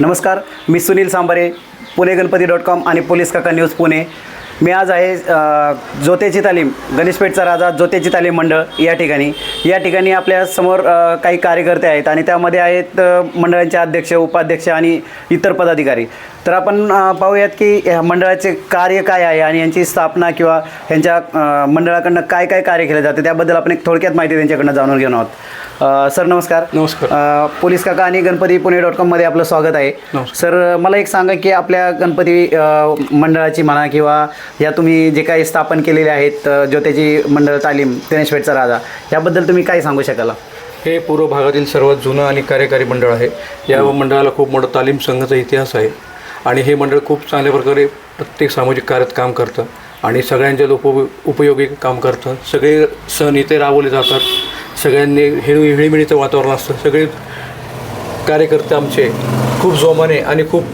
नमस्कार मी Sunil Sambare Pune Ganpati dot com आणि पोलीस काका न्यूज पुणे. मी आज आहे जोतेची तालीम गणेशपेठचा राजा जोतेची तालीम मंडळ या ठिकाणी. या ठिकाणी आपल्यासमोर काही कार्यकर्ते आहेत आणि त्यामध्ये आहेत मंडळांचे अध्यक्ष उपाध्यक्ष आणि इतर पदाधिकारी. तर आपण पाहूयात की ह्या मंडळाचे कार्य काय आहे आणि यांची स्थापना किंवा ह्यांच्या मंडळाकडनं काय काय कार्य केले जाते त्याबद्दल आपण एक थोडक्यात माहिती त्यांच्याकडनं जाणून घेऊन आहोत. सर नमस्कार. नमस्कार. पोलीस काका आणि गणपती पुणे डॉट कॉममध्ये आपलं स्वागत आहे. सर मला एक सांगा की आपल्या गणपती मंडळाची म्हणा किंवा या तुम्ही जे काही स्थापन केलेले आहेत अ, ज्योतिची मंडळ तालीम गणेशपेठचा राजा याबद्दल तुम्ही काय सांगू शकाल? हे पूर्व भागातील सर्वात जुनं आणि कार्यकारी मंडळ आहे. या मंडळाला खूप मोठा तालीम संघाचा इतिहास आहे. आणि हे मंडळ खूप चांगल्या प्रकारे प्रत्येक सामाजिक कार्यात काम करतं. आणि सगळ्यांच्या उप उपयोगी काम करतं. सगळे सण इथे राबवले जातात. सगळ्यांनी हिळ हिळमिळीचं वातावरण असतं. सगळे कार्यकर्ते आमचे खूप जोमाने आणि खूप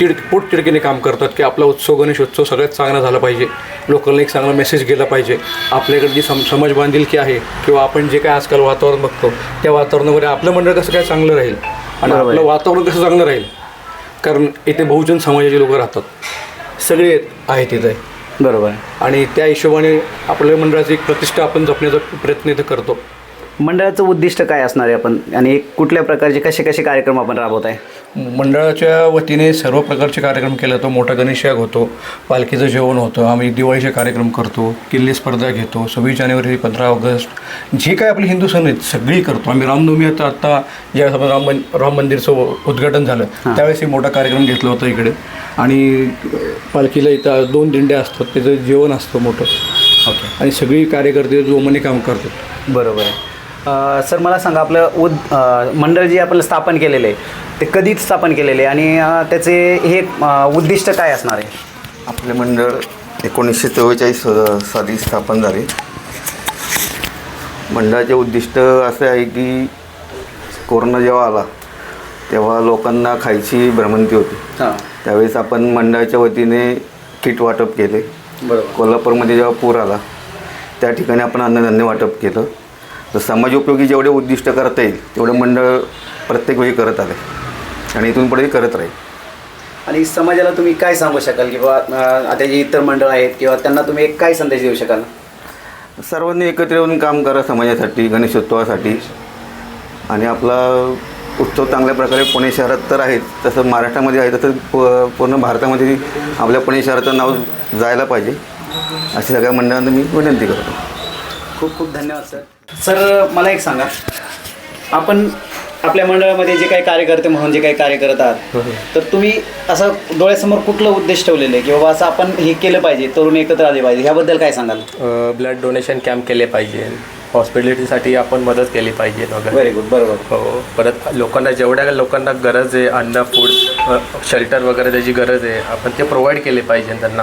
तिड पोट तिडकीने काम करतात की आपला उत्सव गणेश उत्सव सगळ्यात चांगला झाला पाहिजे. लोकांना एक चांगला मेसेज गेला पाहिजे. आपल्याकडे जी सम समाज बांधिलकी आहे किंवा आपण जे काय आजकाल वातावरण बघतो त्या वातावरणामध्ये आपलं मंडळ कसं काय चांगलं राहील आणि. आपलं वातावरण कसं चांगलं राहील? कारण इथे बहुजन समाजाचे लोक राहतात. सगळे आहेत इथे. बरोबर आणि त्या हिशोबाने आपल्या मंडळाची एक प्रतिष्ठा आपण जपण्याचा प्रयत्न इथं करतो. मंडळाचं उद्दिष्ट काय असणार आहे आपण? आणि कुठल्या प्रकारचे कसे कसे कार्यक्रम आपण राबवत आहे मंडळाच्या वतीने सर्व प्रकारचे कार्यक्रम केले जातो. मोठा गणेश याग होतो पालखीचं जेवण होतं आम्ही दिवाळीचे कार्यक्रम करतो किल्ले स्पर्धा घेतो सव्वीस जानेवारी पंधरा ऑगस्ट जे काय आपले हिंदू सण आहेत सगळी करतो. आम्ही रामनवमी आता आत्ता ज्या समजा राम मन राम मंदिरचं उद्घाटन झालं. त्यावेळेस हे मोठा कार्यक्रम घेतला होता इकडे. आणि पालखीला इथं दोन दिंड्या असतात त्याचं जेवण असतं मोठं. ओके. आणि सगळी कार्यकर्ते जोमाने काम करतात. बरोबर आहे. सर मला सांगा आपलं उद मंडळ जे आपण स्थापन केलेलं आहे ते कधीच स्थापन केलेले आणि त्याचे हे उद्दिष्ट काय असणार आहे? आपले मंडळ एकोणीसशे चव्वेचाळीस साली स्थापन झाले. मंडळाचे उद्दिष्ट असे आहे की कोरोना जेव्हा आला तेव्हा लोकांना खायची भ्रमंती होती. त्यावेळेस आपण मंडळाच्या वतीने किट वाटप केले. कोल्हापूरमध्ये जेव्हा पूर आला त्या ठिकाणी आपण अन्नधान्य वाटप केलं. तर समाजोपयोगी जेवढे उद्दिष्ट करता येईल तेवढं मंडळ प्रत्येक वेळी करत आले आणि इथून पुढेही करत राहील. आणि समाजाला तुम्ही काय सांगू शकाल किंवा आता जे इतर मंडळ आहेत किंवा त्यांना तुम्ही एक काय संदेश देऊ शकाल? सर्वांनी एकत्र येऊन काम करा समाजासाठी गणेशोत्सवासाठी. आणि आपला उत्सव चांगल्या प्रकारे पुणे शहरात तर आहेच तसं महाराष्ट्रामध्ये आहे तसं प पूर्ण भारतामध्ये आपल्या पुणे शहराचं नाव जायला पाहिजे. अशी सगळ्या मंडळांना मी विनंती करतो. खूप खूप धन्यवाद सर. सर मला एक सांगा. आपण आपल्या मंडळामध्ये जे काही कार्यकर्ते म्हणून जे काही कार्य करत आहात तर तुम्ही असं डोळ्यासमोर कुठलं उद्देश ठेवलेलं आहे? की बाबा असं आपण हे केलं पाहिजे तरुण एकत्र आले पाहिजे ह्याबद्दल काय सांगाल? ब्लड डोनेशन कॅम्प केले पाहिजे. हॉस्पिटॅलिटीसाठी आपण मदत केली पाहिजे वगैरे. व्हेरी गुड बरोबर. हो परत लोकांना जेवढ्या लोकांना गरज आहे अन्न फूड शेल्टर वगैरे त्याची गरज आहे आपण ते प्रोव्हाइड केले पाहिजे त्यांना.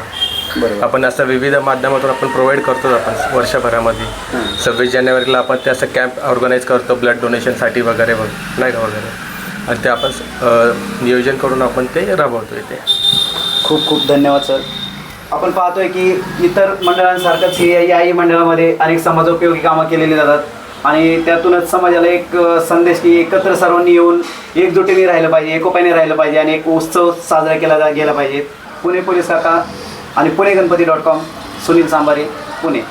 आपण असं विविध माध्यमातून आपण प्रोव्हाइड करतो आपण वर्षभरामध्ये. सव्वीस जानेवारीला आपण ते असं कॅम्प ऑर्गनाईज करतो ब्लड डोनेशनसाठी वगैरे वग- नाही का वगैरे. आणि ते आपण नियोजन करून आपण ते राबवतो इथे. खूप खूप धन्यवाद सर. आपण पाहतोय की इतर मंडळांसारखंच ही याही मंडळामध्ये अनेक समाजोपयोगी कामं केलेली जातात. आणि त्यातूनच समाजाला एक संदेश की एकत्र सर्वांनी येऊन एकजुटीने राहिलं पाहिजे एकोपाने राहिलं पाहिजे आणि एक उत्सव साजरा केला गेला पाहिजे. पुणे पोलीस काका आणि पुणे गणपती डॉट कॉम सुनील सांबारे पुणे.